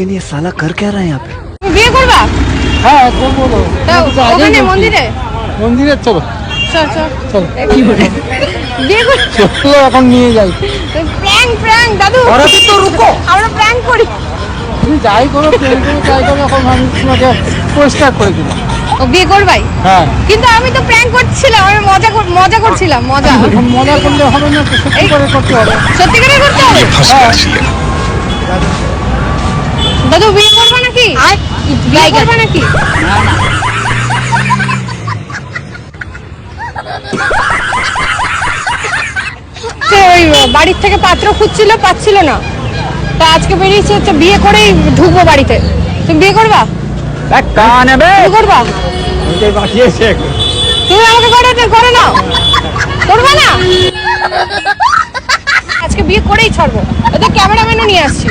लेकिन ये साला कर क्या रहा है यहाँ पे তুমি বিয়ে করবা হ্যাঁ করবো তো। তা আমি তো আগেই ওখানে বলছি। মন্দিরে মন্দিরে চলো চল চল চলো বিয়ে কর চলো এখন নিয়ে যাই প্র্যাঙ্ক প্র্যাঙ্ক দাদু তো রুকো আমরা প্র্যাঙ্ক করি তুমি যাই করো প্রেম করো যাই করো এখন আমি তোমাকে পরিষ্কার করে দিবো ও বিয়ে করবাই হ্যাঁ কিন্তু আমি তো প্র্যাঙ্ক করছিলাম আমি মজা কর- মজা করছিলাম মজা এখন মজা করলে হবে না তো সত্যি করে করতে হবে সত্যিকারে করতে হবে হ্যাঁ দাদু বিয়ে করবা নাকি? বিয়ে করবা নাকি? ওই বাড়ির থেকে পাত্র খুঁজছিল পাচ্ছিল না। তা আজকে বেরিয়েছে হচ্ছে বিয়ে করেই ঢুকবো বাড়িতে। তুমি বিয়ে করবা? করবা? তুমি আমাকে করে করে নাও। করবা না? আজকে বিয়ে করেই ছাড়বো। ক্যামেরাম্যানও নিয়ে আসছি।